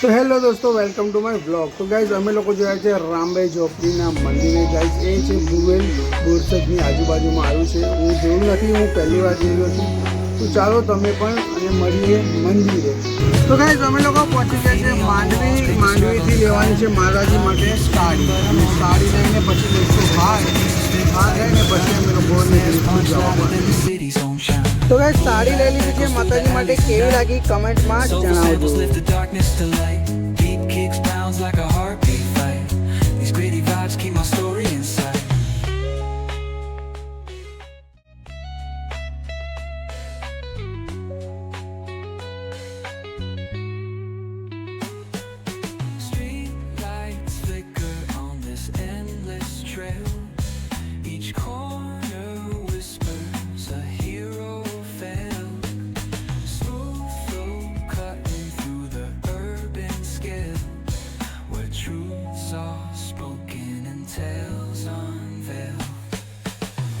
તો હેલો દોસ્તો, welcome to my blog તો ગાઈઝ, અમે લોકો જોયા છે રામભાઈ ચોકડીના મંદિરે. ગાઈઝ, એ છે ગુવેલ બોરસદની આજુબાજુમાં આવ્યું છે. હું જોયું નથી, હું પહેલી વાર જોયું હતું તો ચાલો તમે પણ અને મળીએ મંદિરે. તો ગાઈઝ, અમે લોકો પહોંચી ગયા છે માંડવી. માંડવીથી લેવાની છે માતાજી માટે સાડી. અને સાડી લઈને પછી લઈશું ભાગ ભાગ લઈને પછી અમે લોકો નીકળીશું જવા માટે city's own shine. તો ગાઈઝ સાડી લઈ લીધી છે માતાજી માટે. કેવી લાગી કમેન્ટમાં Soul samples જણાવજો.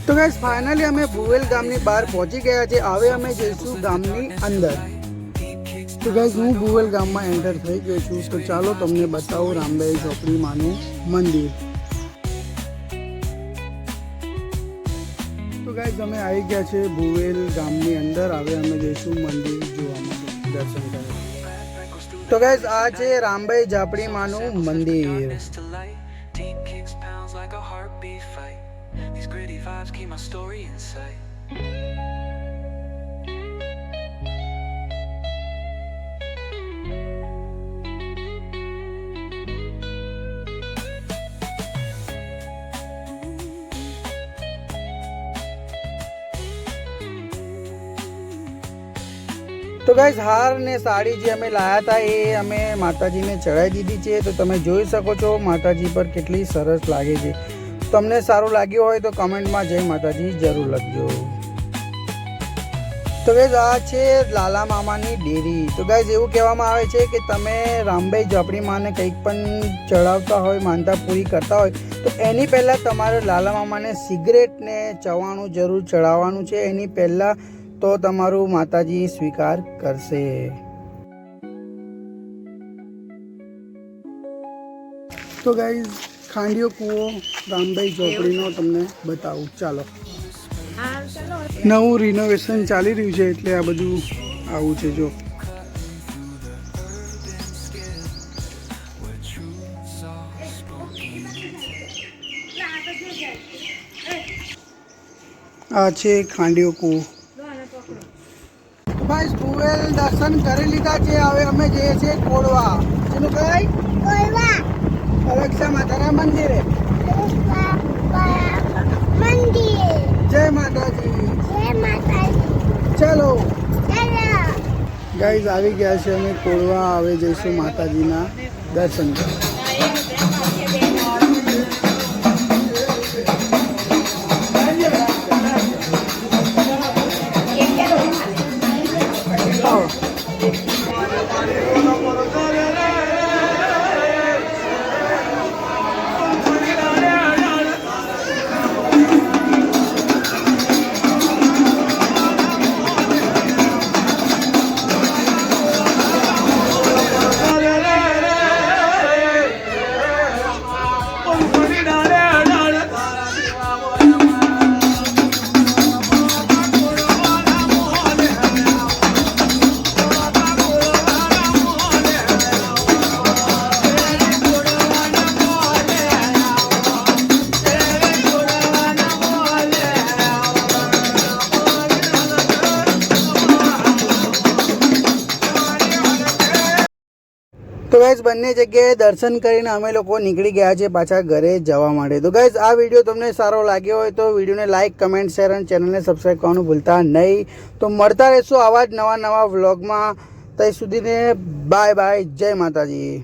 તો ગાઈસ ફાઇનલી અમે ભુવેલ ગામની બહાર પહોંચી ગયા છે હવે અમે જઈશું ગામની અંદર. તો ગાઈસ હું ભુવેલ ગામમાં એન્ટર થઈ ગયો છું. તો ચાલો તમને બતાવું રામભાઈ ચોકડી માનું મંદિર. તો ગાઈસ અમે આવી ગયા છે ભુવેલ ગામની અંદર. હવે અમે જઈશું મંદિર જોવા માટે. દર્શન કરવા. તો ગાઈસ આ છે રામભાઈ ઝાપડીમાંનું મંદિર. Vibes keep my story inside. તો ગાઈઝ હાર ને સાડી જે અમે લાયા હતા એ અમે માતાજીને ચડાવી દીધી છે તો તમે જોઈ શકો છો માતાજી પર કેટલી સરસ લાગે છે તમને સારું લાગ્યું હોય તો કમેન્ટમાં જય માતાજી જરૂર લખજો. તો ગાઈઝ આ છે લાલા મામાની ડેરી. તો ગાઈઝ એવું કહેવામાં આવે છે કે તમે રામભાઈ ઝાપડી માને કંઈક પણ ચડાવતા હોય, માનતા પૂરી કરતા હોય, તો એની પહેલાં તમારે લાલા મામાને સિગરેટને ચવાણું જરૂર ચડાવવાનું છે. એની પહેલાં તો તમારું માતાજી સ્વીકાર કરશે. તો ગાઈઝ ખાંડિયો કૂવો, રામભાઈ ચોકડીનો તમને બતાવું. ચાલો. નવું રિનોવેશન ચાલી રહ્યું છે એટલે આ બધું આવું છે, જો. આ છે ખાંડિયો કૂવો. ભાઈ ભુવેલ દર્શન કરી લીધા છે. હવે અમે જઈએ છીએ કોડવા જેનું કહેવાય અલક્ષા માતાના મંદિરે. જય માતાજી. ચલો. ગાઈઝ આવી ગયા છે અમે કોળવા આવે જઈશું માતાજીના દર્શન કરવા. તો ગાઈઝ બંને જગ્યાએ દર્શન કરીને અમે લોકો નીકળી ગયા છે પાછા ઘરે જવા માટે. તો ગાઈઝ આ વીડિયો તમને સારો લાગ્યો હોય તો વિડીયોને લાઇક કમેન્ટ શેર અને ચેનલને સબસ્ક્રાઈબ કરવાનું ભૂલતા નહીં. તો મળતા રહેશો આવા જ નવા નવા વ્લોગમાં ત્યાં સુધીને બાય બાય જય માતાજી.